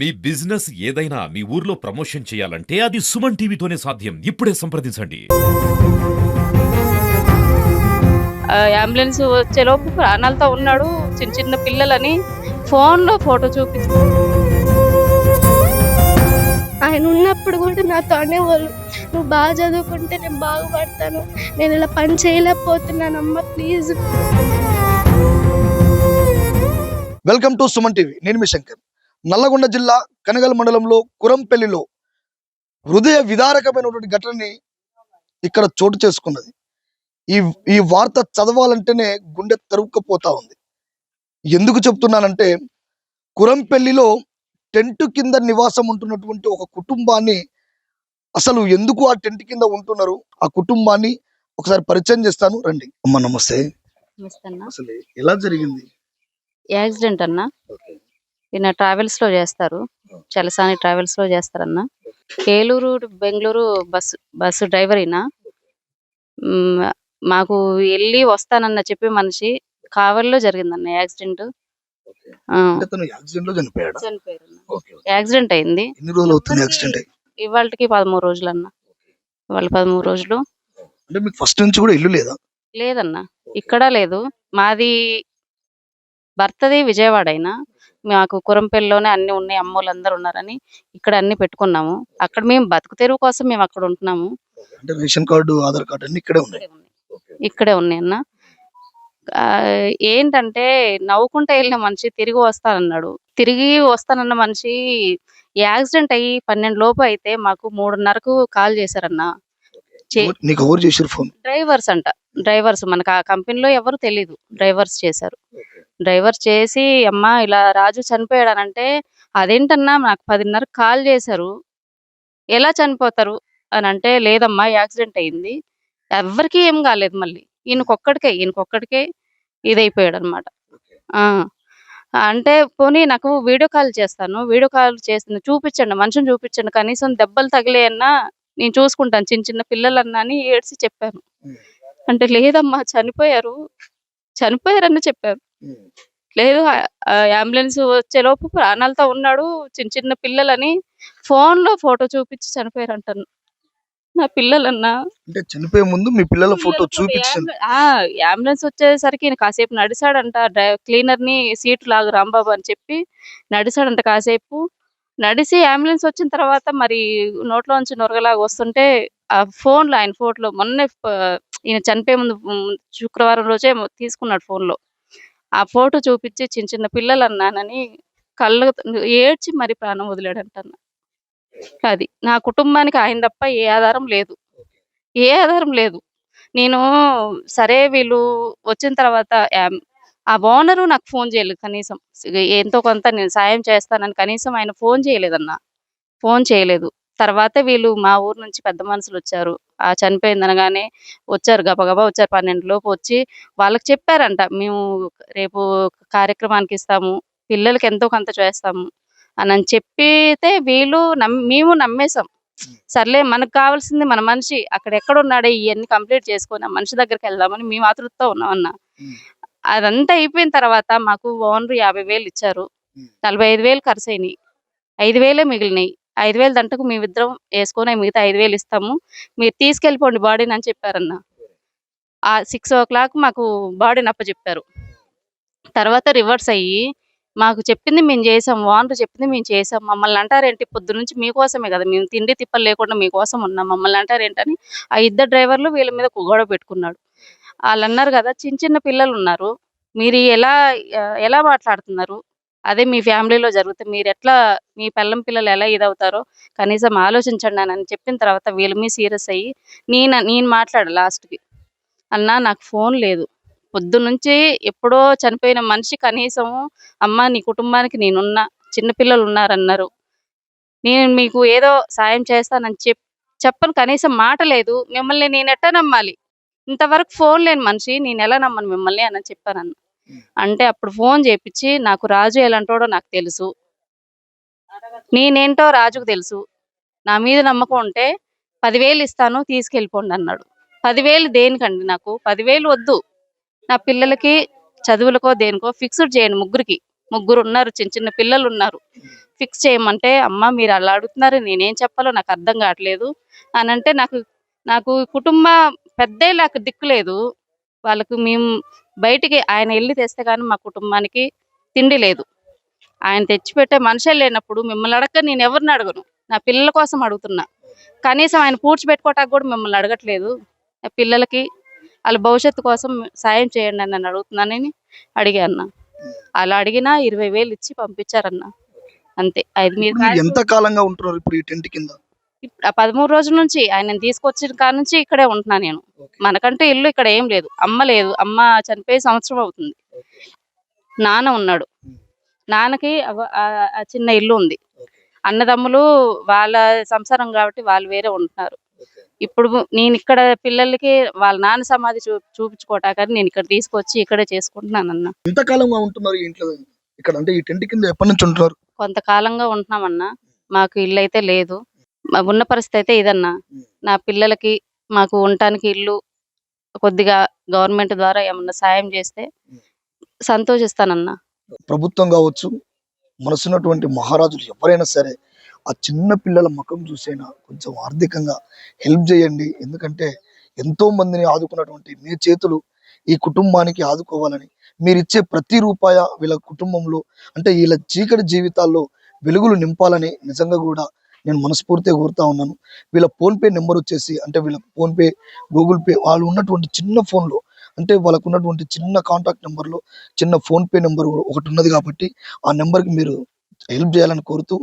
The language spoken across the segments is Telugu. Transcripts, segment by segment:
మీ బిజినెస్ ఏదైనా మీ ఊర్లో ప్రమోషన్ చేయాలంటే అది సుమన్ టీవీతోనే సాధ్యం. ఇప్పుడే సంప్రదించండి. అంబులెన్స్ వచ్చేలోపు ప్రాణాలతో ఉన్నాడు చిన్న చిన్న పిల్లలని ఫోన్లో ఫోటో చూపించి ఆయన ఉన్నప్పుడు కూడా నాతో అనేవాళ్ళు నువ్వు బాగా చదువుకుంటే నేను బాగుపడతాను. నేను ఇలా పని చేయలేకపోతున్నాను అమ్మ please. Welcome to Suman TV. నేను మీ శంకర్. నల్లగొండ జిల్లా కనగల్ మండలంలో కురంపల్లిలో హృదయ విదారకమైనటువంటి ఘటనని ఇక్కడ చోటు చేసుకున్నది. ఈ ఈ వార్త చదవాలంటేనే గుండె తరుక్కుపోతా ఉంది. ఎందుకు చెప్తున్నానంటే కురంపల్లిలో టెంట్ కింద నివాసం ఉంటున్నటువంటి ఒక కుటుంబాన్ని అసలు ఎందుకు ఆ టెంట్ కింద ఉంటున్నారు? ఆ కుటుంబాన్ని ఒకసారి పరిచయం చేస్తాను. రండి. అమ్మ నమస్తే. అసలు ఎలా జరిగింది? యాక్సిడెంట్ అన్న. ఈయన ట్రావెల్స్లో చేస్తారు. చలసాని ట్రావెల్స్లో చేస్తారన్న. Eluru Bengaluru bus bus driver ఈయన. మ్, మాకు వెళ్ళి వస్తానన్న చెప్పి మనిషి కావలిలో జరిగిందన్న యాక్సిడెంట్. యాక్సిడెంట్ అయింది. ఇవాళకి పదమూడు రోజులు అన్న ఇవాళ పదమూడు రోజులు. అంటే మీకు ఫస్ట్ నుంచి కూడా ఇల్లు లేదా? లేదన్న. ఇక్కడ లేదు. మాది భర్తది విజయవాడ అయినా. మాకు కురంపల్లిలోనే అన్ని ఉన్నాయి అమ్మోళ్ళు అందరు ఉన్నారని ఇక్కడ అన్ని పెట్టుకున్నాము. అక్కడ మేము బతుకు తెరువు కోసం మేము అక్కడ ఉంటున్నాము. అంటే రేషన్ కార్డు ఆధార్ కార్డు అన్ని ఇక్కడే ఉన్నాయి? ఇక్కడే ఉన్నాయి. అన్న. ఏంటంటే నవ్వుకుంటా వెళ్ళిన మనిషి తిరిగి వస్తానన్నాడు. తిరిగి వస్తానన్న మనిషి యాక్సిడెంట్ అయ్యి పన్నెండు లోపు అయితే మాకు మూడున్నరకు కాల్ చేశారన్న. డ్రైవర్స్ అంట. డ్రైవర్స్ మనకు ఆ కంపెనీలో ఎవరు తెలియదు డ్రైవర్స్ చేశారు. డ్రైవర్ చేసి అమ్మా ఇలా రాజు చనిపోయాడనంటే అదేంటన్నా నాకు పదిన్నర కాల్ చేశారు. ఎలా చనిపోతారు? అని అంటే లేదమ్మా యాక్సిడెంట్ అయింది. ఎవరికి ఏం కాలేదు మళ్ళీ. ఈయనకొక్కడికే ఈయనకొక్కడికే ఇదైపోయాడు అనమాట అంటే పోనీ నాకు వీడియో కాల్ చేస్తాను. వీడియో కాల్ చేస్తాను చూపించండి మనిషిని చూపించండి. కనీసం దెబ్బలు తగిలేయన్నా నేను చూసుకుంటాను. చిన్న చిన్న పిల్లలన్నా అని ఏడ్చి చెప్పాను. అంటే లేదమ్మా చనిపోయారు. చనిపోయారని చెప్పారు. లేదు అంబులెన్స్ వచ్చేలోపు ప్రాణాలతో ఉన్నాడు చిన్న చిన్న పిల్లలని ఫోన్లో ఫోటో చూపించి చనిపోయారు అంటాను నా పిల్లలన్నా. అంటే చనిపోయే ముందు మీ పిల్లల ఫోటో అంబులెన్స్ వచ్చేసరికి కాసేపు నడిచాడంట క్లీనర్ని సీట్ లాగు రాంబాబు అని చెప్పి నడిచాడంట కాసేపు. నడిసి అంబులెన్స్ వచ్చిన తర్వాత మరి నోట్లోంచి నొరగలాగా వస్తుంటే ఆ ఫోన్లో ఆయన ఫోన్లో మొన్నే ఈయన చనిపోయే ముందు శుక్రవారం రోజే తీసుకున్నాడు ఫోన్లో ఆ ఫోటో చూపించి చిన్న చిన్న పిల్లలు అన్నానని కళ్ళు ఏడ్చి మరి ప్రాణం వదిలాడంట అది నా కుటుంబానికి ఆయన తప్ప ఏ ఆధారం లేదు. ఏ ఆధారం లేదు. నేను సరే వీళ్ళు వచ్చిన తర్వాత ఆ ఓనరు నాకు ఫోన్ చేయలేదు కనీసం. ఎంతో కొంత నేను సాయం చేస్తానని కనీసం ఆయన ఫోన్ చేయలేదన్న. ఫోన్ చేయలేదు. తర్వాత వీళ్ళు మా ఊరు నుంచి పెద్ద మనుషులు వచ్చారు. ఆ చనిపోయింది అనగానే వచ్చారు గబగబా వచ్చారు. పన్నెండు లోపు వచ్చి వాళ్ళకి చెప్పారంట మేము రేపు కార్యక్రమానికి ఇస్తాము పిల్లలకి ఎంతో కొంత చేస్తాము అని అని చెప్పితే వీళ్ళు నమ్ మేము నమ్మేశాం. సర్లే మనకు కావాల్సింది మన మనిషి అక్కడ ఎక్కడ ఉన్నాడే ఇవన్నీ కంప్లీట్ చేసుకొని ఆ మనిషి దగ్గరికి వెళ్దామని మేము ఆతృతతో ఉన్నాం అన్న. అదంతా అయిపోయిన తర్వాత మాకు ఓనర్ యాభై వేలు ఇచ్చారు. నలభై ఐదు వేలు ఖర్చు అయినాయి ఐదు వేలే మిగిలినాయి. ఐదు వేలు దంటకు మీ ఇద్దరం వేసుకొని మిగతా ఐదు వేలు ఇస్తాము. మీరు తీసుకెళ్ళిపోండి బాడీని అని చెప్పారన్న. ఆ సిక్స్ ఓ క్లాక్ మాకు బాడీని అప్పచెప్పారు. తర్వాత రివర్స్ అయ్యి మాకు చెప్పింది మేము చేసాం ఓనర్ చెప్పింది మేము చేసాం. మమ్మల్ని అంటారేంటి? పొద్దు నుంచి మీకోసమే కదా మేము తిండి తిప్పలు లేకుండా మీకోసం ఉన్నాం. మమ్మల్ని అంటారేంటని ఆ ఇద్దరు డ్రైవర్లు వీళ్ళ మీద గొడవ పెట్టుకున్నాడు. వాళ్ళు అన్నారు కదా చిన్న చిన్న పిల్లలు ఉన్నారు మీరు ఎలా ఎలా మాట్లాడుతున్నారు? అదే మీ ఫ్యామిలీలో జరిగితే మీరు ఎట్లా మీ పిల్లం పిల్లలు ఎలా ఇదవుతారో కనీసం ఆలోచించండి అని చెప్పిన తర్వాత వీళ్ళు మీ సీరియస్ అయ్యి నేను నేను మాట్లాడు లాస్ట్కి. అన్నా నాకు ఫోన్ లేదు. పొద్దు నుంచి ఎప్పుడో చనిపోయిన మనిషి కనీసం అమ్మ నీ కుటుంబానికి నేనున్నా చిన్నపిల్లలు ఉన్నారన్నారు. నేను మీకు ఏదో సాయం చేస్తానని చెప్ చెప్పను కనీసం మాట లేదు. మిమ్మల్ని నేను ఎట్టా నమ్మాలి? ఇంతవరకు ఫోన్ లేని మనిషి నేను ఎలా నమ్మను మిమ్మల్ని? అని చెప్పాను అన్న అంటే అప్పుడు ఫోన్ చేపించి నాకు రాజు ఎలాంటోడో నాకు తెలుసు. నేనేంటో రాజుకు తెలుసు. నా మీద నమ్మకం ఉంటే పదివేలు ఇస్తాను తీసుకెళ్ళిపోండి అన్నాడు. పదివేలు దేనికండి నాకు? పదివేలు వద్దు. నా పిల్లలకి చదువులకో దేనికో ఫిక్స్డ్ చేయండి ముగ్గురికి. ముగ్గురు ఉన్నారు చిన్న చిన్న పిల్లలు ఉన్నారు ఫిక్స్ చేయమంటే అమ్మ మీరు అలా అడుగుతున్నారు నేనేం చెప్పాలో నాకు అర్థం కావట్లేదు అని అంటే నాకు నాకు కుటుంబ పెద్దే నాకు దిక్కు లేదు వాళ్ళకు మేము బయటికి ఆయన వెళ్ళి తెస్తే కానీ మా కుటుంబానికి తిండి లేదు. ఆయన తెచ్చిపెట్టే మనిషే లేనప్పుడు మిమ్మల్ని అడగక నేను ఎవరిని అడగను. నా పిల్లల కోసం అడుగుతున్నా. కనీసం ఆయన పూడ్చిపెట్టుకోవటానికి కూడా మిమ్మల్ని అడగట్లేదు. నా పిల్లలకి వాళ్ళ భవిష్యత్తు కోసం సాయం చేయండి అని నన్ను అడుగుతున్నానని అడిగా అన్న. అలా అడిగినా ఇరవై వేలు ఇచ్చి పంపించారన్న. అంతే. అది మీరు ఎంత కాలంగా ఉంటున్నారు ఇప్పుడు ఈ టెంట్ కింద? పదమూడు రోజుల నుంచి ఆయన తీసుకొచ్చిన కాడ నుంచి ఇక్కడే ఉంటున్నా నేను. మనకంటే ఇల్లు ఇక్కడ ఏం లేదు. అమ్మ లేదు. అమ్మ చనిపోయి సంవత్సరం అవుతుంది. నాన్న ఉన్నాడు. నాన్నకి చిన్న ఇల్లు ఉంది. అన్నదమ్ములు వాళ్ళ సంసారం కాబట్టి వాళ్ళు వేరే ఉంటున్నారు. ఇప్పుడు నేను ఇక్కడ పిల్లలకి వాళ్ళ నాన్న సమాధి చూ చూపించుకోవటాకని నేను ఇక్కడ తీసుకొచ్చి ఇక్కడే చేసుకుంటున్నాను అన్న. ఎంత కాలంగా ఉంటున్నారు ఇంట్లో? ఇక్కడ అంటే ఈ టెంట్ కింద ఎప్పటి నుంచి ఉంటున్నారు? కొంతకాలంగా ఉంటున్నామన్నా మాకు ఇల్లు అయితే లేదు. ఉన్న పరిస్థితి అయితే ఇదన్నా. నా పిల్లలకి మాకు ఉండటానికి ఇల్లు కొద్దిగా గవర్నమెంట్ ద్వారా ఏమన్నా సాయం చేస్తే సంతోషిస్తానన్నా. ప్రభుత్వం కావచ్చు మనసున్నటువంటి మహారాజులు ఎవరైనా సరే ఆ చిన్న పిల్లల ముఖం చూసైనా కొంచెం ఆర్థికంగా హెల్ప్ చేయండి. ఎందుకంటే ఎంతో మందిని ఆదుకున్నటువంటి మీ చేతులు ఈ కుటుంబానికి ఆదుకోవాలని మీరు ఇచ్చే ప్రతి రూపాయ వీళ్ళ కుటుంబంలో అంటే వీళ్ళ చీకటి జీవితాల్లో వెలుగులు నింపాలని నిజంగా కూడా నేను మనస్ఫూర్తిగా కోరుతా ఉన్నాను. వీళ్ళ ఫోన్పే నెంబర్ వచ్చేసి అంటే వీళ్ళ ఫోన్పే గూగుల్ పే వాళ్ళు ఉన్నటువంటి చిన్న ఫోన్లో అంటే వాళ్ళకు ఉన్నటువంటి చిన్న కాంటాక్ట్ నెంబర్లో చిన్న ఫోన్పే నెంబర్ ఒకటి ఉన్నది కాబట్టి ఆ నెంబర్కి మీరు హెల్ప్ చేయాలని కోరుతూ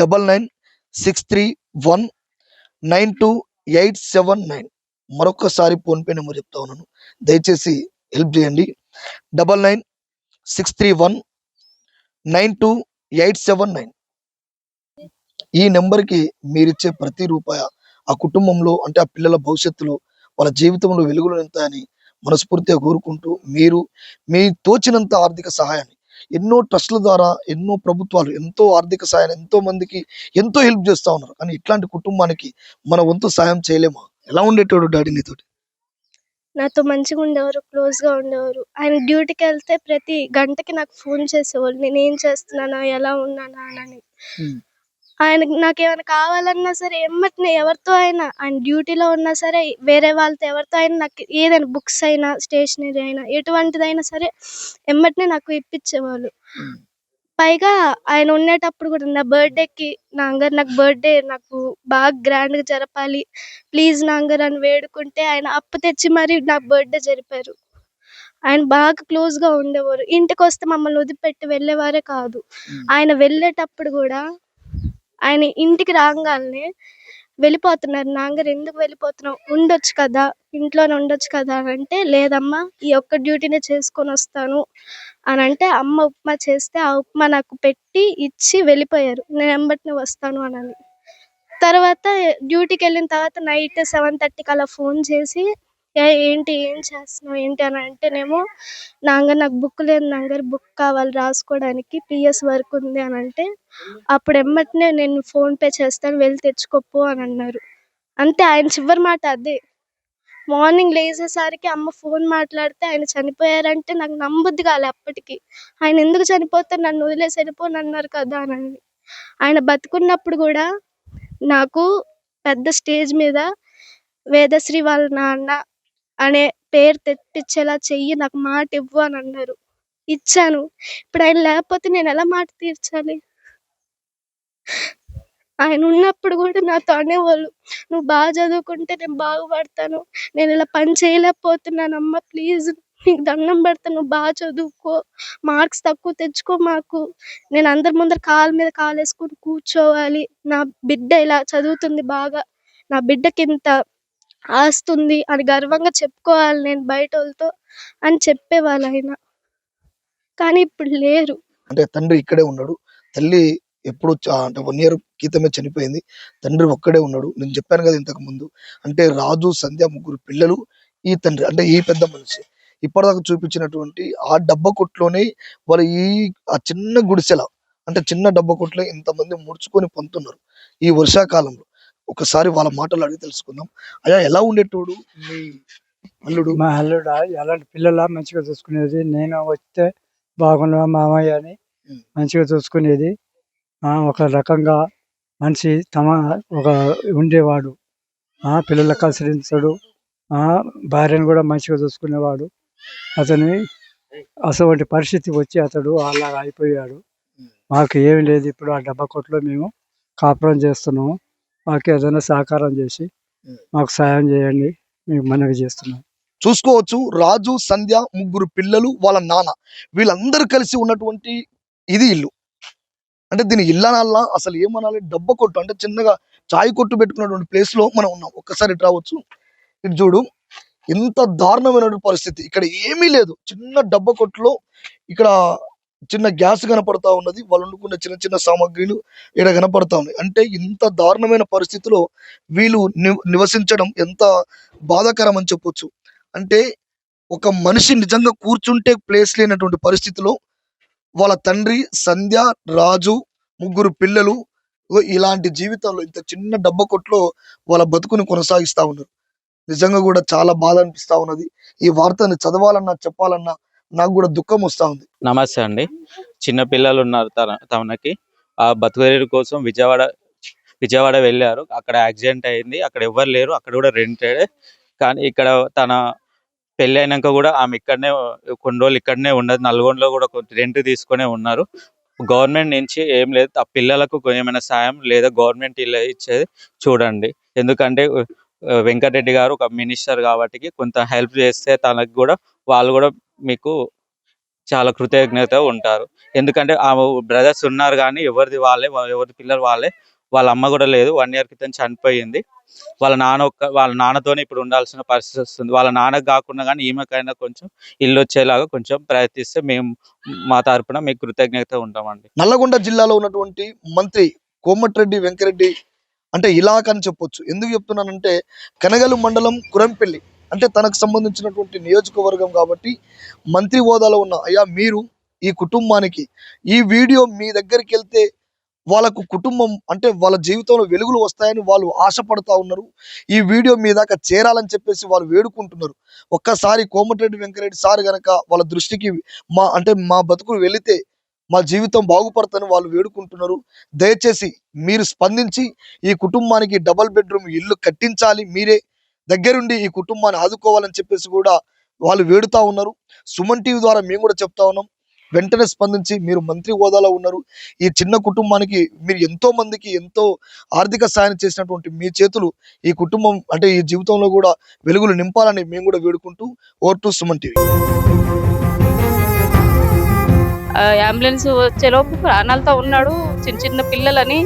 double nine six three one nine two eight seven nine మరొకసారి ఫోన్పే నెంబర్ చెప్తా ఉన్నాను. దయచేసి హెల్ప్ చేయండి. Double nine six three one nine two eight seven nine ఈ నెంబర్కి మీరిచ్చే ప్రతి రూపాయ ఆ కుటుంబంలో అంటే ఆ పిల్లల భవిష్యత్తులో వాళ్ళ జీవితంలో వెలుగులు నింతాయని మనస్ఫూర్తిగా కోరుకుంటూ మీరు మీ తోచినంత ఆర్థిక సహాయాన్ని ఎన్నో ట్రస్ట్ల ద్వారా ఎన్నో ప్రభుత్వాలు ఎంతో ఆర్థిక సహాయాన్ని ఎంతో మందికి ఎంతో హెల్ప్ చేస్తా ఉన్నారు. కానీ ఇట్లాంటి కుటుంబానికి మన వంతు సాయం చేయలేమా? ఎలా ఉండేటోడు డాడీ నీతోటి? నాతో మంచిగా ఉండేవారు క్లోజ్గా ఉండేవారు. ఆయన డ్యూటీకి వెళ్తే ప్రతి గంటకి నాకు ఫోన్ చేసేవాళ్ళు. నేను ఏం చేస్తున్నానా? ఎలా ఉన్నానా? అని. ఆయనకి నాకు ఏమైనా కావాలన్నా సరే ఎమ్మటినే ఎవరితో అయినా ఆయన డ్యూటీలో ఉన్నా సరే వేరే వాళ్ళతో ఎవరితో అయినా నాకు ఏదైనా బుక్స్ అయినా స్టేషనరీ అయినా ఎటువంటిదైనా సరే ఎమ్మటినే నాకు ఇప్పించేవాళ్ళు. పైగా ఆయన ఉండేటప్పుడు కూడా నా బర్త్డేకి నాంగర్ నాకు బర్త్డే నాకు బాగా గ్రాండ్గా జరపాలి. ప్లీజ్ నాంగర్ అని వేడుకుంటే ఆయన అప్పు తెచ్చి మరి నాకు బర్త్డే జరిపారు. ఆయన బాగా క్లోజ్గా ఉండేవారు. ఇంటికి వస్తే మమ్మల్ని వదిలిపెట్టి వెళ్ళేవారే కాదు. ఆయన వెళ్ళేటప్పుడు కూడా ఆయన ఇంటికి రాగానే వెళ్ళిపోతున్నారు. నాన్నగారు ఎందుకు వెళ్ళిపోతున్నావు? ఉండొచ్చు కదా ఇంట్లోనే ఉండొచ్చు కదా అని అంటే లేదమ్మా ఈ ఒక్క డ్యూటీనే చేసుకొని వస్తాను అని అంటే అమ్మ ఉప్మా చేస్తే ఆ ఉప్మా నాకు పెట్టి ఇచ్చి వెళ్ళిపోయారు. నేను వెంబటినే వస్తాను అని తర్వాత డ్యూటీకి వెళ్ళిన తర్వాత నైట్ సెవెన్ థర్టీకి అలా ఫోన్ చేసి ఏంటి ఏం చేస్తున్నావు ఏంటి అని అంటేనేమో నాంగర్ నాకు బుక్ లేదు నాంగర్ బుక్ కావాలి రాసుకోవడానికి పిఎస్ వర్క్ ఉంది అని అంటే అప్పుడు ఎమ్మటనే నేను ఫోన్ పే చేస్తాను వెళ్ళి తెచ్చుకోపో అని అన్నారు. అంతే ఆయన చివరి మాట అదే. మార్నింగ్ లేచేసరికి అమ్మ ఫోన్ మాట్లాడితే ఆయన చనిపోయారంటే నాకు నమ్మబుద్ధి కాలే అప్పటికి. ఆయన ఎందుకు చనిపోతారు నన్ను వదిలేసి వెళ్ళిపోను అన్నారు కదా అని అని. ఆయన బతుకున్నప్పుడు కూడా నాకు పెద్ద స్టేజ్ మీద వేదశ్రీ వాళ్ళ నాన్న అనే పేరు తెప్పించేలా చెయ్యి నాకు మాట ఇవ్వు అని అన్నారు. ఇచ్చాను. ఇప్పుడు ఆయన లేకపోతే నేను ఎలా మాట తీర్చాలి? ఆయన ఉన్నప్పుడు కూడా నాతో అనేవాళ్ళు నువ్వు బాగా చదువుకుంటే నేను బాగుపడతాను. నేను ఇలా పని చేయలేకపోతున్నానమ్మ ప్లీజ్. నీకు దండం పెడతాను నువ్వు బాగా చదువుకో. మార్క్స్ తక్కువ తెచ్చుకో మాకు. నేను అందరి ముందర కాలు మీద కాలు వేసుకొని కూర్చోవాలి. నా బిడ్డ ఇలా చదువుతుంది బాగా. నా బిడ్డకి ఇంత ఆస్తుంది. అని గర్వంగా చెప్పుకోవాలి నేను బయట వాళ్ళతో అని చెప్పేవాళ్ళు ఆయన కానీ ఇప్పుడు లేరు. అంటే తండ్రి ఇక్కడే ఉన్నాడు. తల్లి ఎప్పుడు అంటే వన్ ఇయర్ క్రితమే చనిపోయింది. తండ్రి ఒక్కడే ఉన్నాడు. నేను చెప్పాను కదా ఇంతకు ముందు. అంటే రాజు సంధ్య ముగ్గురు పిల్లలు ఈ తండ్రి అంటే ఈ పెద్ద మనిషి. ఇప్పటిదాకా చూపించినటువంటి ఆ డబ్బ కొట్లోనే వాళ్ళు ఈ ఆ చిన్న గుడిసెల అంటే చిన్న డబ్బ కొట్లో ఇంతమంది ముడుచుకొని పొందుతున్నారు. ఈ వర్షాకాలంలో. ఒకసారి వాళ్ళ మాటలు అడిగి తెలుసుకుందాం. అయ్యా ఎలా ఉండేటోడు? మీ అల్లుడు. మా అల్లుడ ఎలాంటి పిల్లల? మంచిగా చూసుకునేది. నేను వస్తే బాగున్నా మామయ్య అని. మంచిగా చూసుకునేది. ఒక రకంగా మనిషి తమ ఒక ఉండేవాడు. ఆ, పిల్లలకు ఆ, భార్యను కూడా మంచిగా చూసుకునేవాడు. అతని అటువంటి పరిస్థితి వచ్చి అతడు అలా అయిపోయాడు. మాకు ఏమి లేదు. ఇప్పుడు ఆ డబ్బా కొట్లో మేము కాపురం చేస్తున్నాము. మాకు ఏదైనా సహకారం చేసి మాకు సాయం చేయండి. మీకు మనవి చేస్తున్నాం. చూసుకోవచ్చు. రాజు సంధ్య ముగ్గురు పిల్లలు వాళ్ళ నాన్న. వీళ్ళందరూ కలిసి ఉన్నటువంటి ఇది ఇల్లు. అంటే దీని ఇల్లనల్లా అసలు ఏమనాలి? డబ్బ కొట్టు. అంటే చిన్నగా చాయ్ కొట్టు పెట్టుకున్నటువంటి ప్లేస్లో మనం ఉన్నాం. ఒక్కసారి ఇటు రావచ్చు. ఇటు చూడు. ఎంత దారుణమైనటువంటి పరిస్థితి. ఇక్కడ ఏమీ లేదు. చిన్న డబ్బ కొట్టులో ఇక్కడ చిన్న గ్యాస్ కనపడతా ఉన్నది. వాళ్ళు వండుకున్న చిన్న చిన్న సామాగ్రిలు ఇక్కడ కనపడతా ఉన్నాయి. అంటే ఇంత దారుణమైన పరిస్థితిలో వీళ్ళు ని- నివసించడం ఎంత బాధాకరం అని చెప్పొచ్చు. అంటే ఒక మనిషి నిజంగా కూర్చుంటే ప్లేస్ లేనటువంటి పరిస్థితిలో వాళ్ళ తండ్రి సంధ్య రాజు ముగ్గురు పిల్లలు ఇలాంటి జీవితంలో ఇంత చిన్న డబ్బ కొట్లో వాళ్ళ బతుకుని కొనసాగిస్తా ఉన్నారు. నిజంగా కూడా చాలా బాధ అనిపిస్తా ఉన్నది. ఈ వార్తని చదవాలన్నా చెప్పాలన్నా నాకు కూడా దుఃఖం వస్తా ఉంది. నమస్తే అండి. చిన్న పిల్లలు ఉన్నారు తన తనకి ఆ బతుకదేరు కోసం విజయవాడ విజయవాడ వెళ్ళారు. అక్కడ యాక్సిడెంట్ అయింది. అక్కడ ఎవ్వరు లేరు. అక్కడ కూడా రెంటెడ్. కానీ ఇక్కడ తన పెళ్ళి అయినాక కూడా ఆమె ఇక్కడనే కొన్ని రోజులు ఇక్కడనే ఉండదు నల్గొండలో కూడా రెంట్ తీసుకునే ఉన్నారు. గవర్నమెంట్ నుంచి ఏం లేదు. ఆ పిల్లలకు ఏమైనా సాయం లేదా గవర్నమెంట్ ఇల్లు ఇచ్చేది చూడండి. ఎందుకంటే వెంకటరెడ్డి గారు ఒక మినిస్టర్ కాబట్టి కొంత హెల్ప్ చేస్తే తనకు కూడా వాళ్ళు కూడా మీకు చాలా కృతజ్ఞత ఉంటారు. ఎందుకంటే ఆ బ్రదర్స్ ఉన్నారు కానీ ఎవరిది వాళ్ళే ఎవరి పిల్లలు వాళ్ళే వాళ్ళ అమ్మ కూడా లేదు. వన్ ఇయర్ క్రితం చనిపోయింది. వాళ్ళ నాన్న ఒక్క వాళ్ళ నాన్నతోనే ఇప్పుడు ఉండాల్సిన పరిస్థితి వస్తుంది. వాళ్ళ నాన్నకు కాకుండా కానీ ఈమెకైనా కొంచెం ఇల్లు వచ్చేలాగా కొంచెం ప్రయత్నిస్తే మేము మా తరపున మీకు కృతజ్ఞత ఉంటామండి. నల్లగొండ జిల్లాలో ఉన్నటువంటి మంత్రి కోమటిరెడ్డి వెంకరెడ్డి అంటే ఇలాక అని చెప్పొచ్చు. ఎందుకు చెప్తున్నానంటే కనగలు మండలం కురంపల్లి అంటే తనకు సంబంధించినటువంటి నియోజకవర్గం కాబట్టి మంత్రి హోదాలో ఉన్న అయ్యా మీరు ఈ కుటుంబానికి ఈ వీడియో మీ దగ్గరికి వెళ్తే వాళ్ళకు కుటుంబం అంటే వాళ్ళ జీవితంలో వెలుగులు వస్తాయని వాళ్ళు ఆశపడతా ఉన్నారు. ఈ వీడియో మీ దాకా చేరాలని చెప్పేసి వాళ్ళు వేడుకుంటున్నారు. ఒక్కసారి కోమటిరెడ్డి వెంకరెడ్డి సార్ గనక వాళ్ళ దృష్టికి మా అంటే మా బతుకులు వెళితే మా జీవితం బాగుపడతాని వాళ్ళు వేడుకుంటున్నారు. దయచేసి మీరు స్పందించి ఈ కుటుంబానికి డబల్ బెడ్రూమ్ ఇల్లు కట్టించాలి మీరే. దగ్గరుండి ఈ కుటుంబాన్ని ఆదుకోవాలని చెప్పేసి కూడా వాళ్ళు వేడుతా ఉన్నారు. సుమన్ టీవీ ద్వారా మేము కూడా చెప్తా ఉన్నాం. వెంటనే స్పందించి మీరు మంత్రి హోదాలో ఉన్నారు. ఈ చిన్న కుటుంబానికి మీరు ఎంతో మందికి ఎంతో ఆర్థిక సాయం చేసినటువంటి మీ చేతులు ఈ కుటుంబం అంటే ఈ జీవితంలో కూడా వెలుగులు నింపాలని మేము కూడా వేడుకుంటూ ఓర్ టు సుమన్ టీవీ. ఆ అంబులెన్స్ వచ్చేలోపు ప్రాణాలతో ఉన్నాడు. చిన్న చిన్న పిల్లలని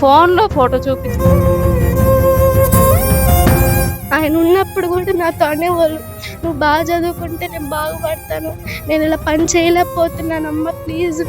ఫోన్లో ఫోటో చూపించారు ఆయన ఉన్నప్పుడు కూడా నాతో అనేవాళ్ళు. నువ్వు బాగా చదువుకుంటే నేను బాగుపడతాను. నేను ఇలా పని చేయలేకపోతున్నాను అమ్మ ప్లీజ్.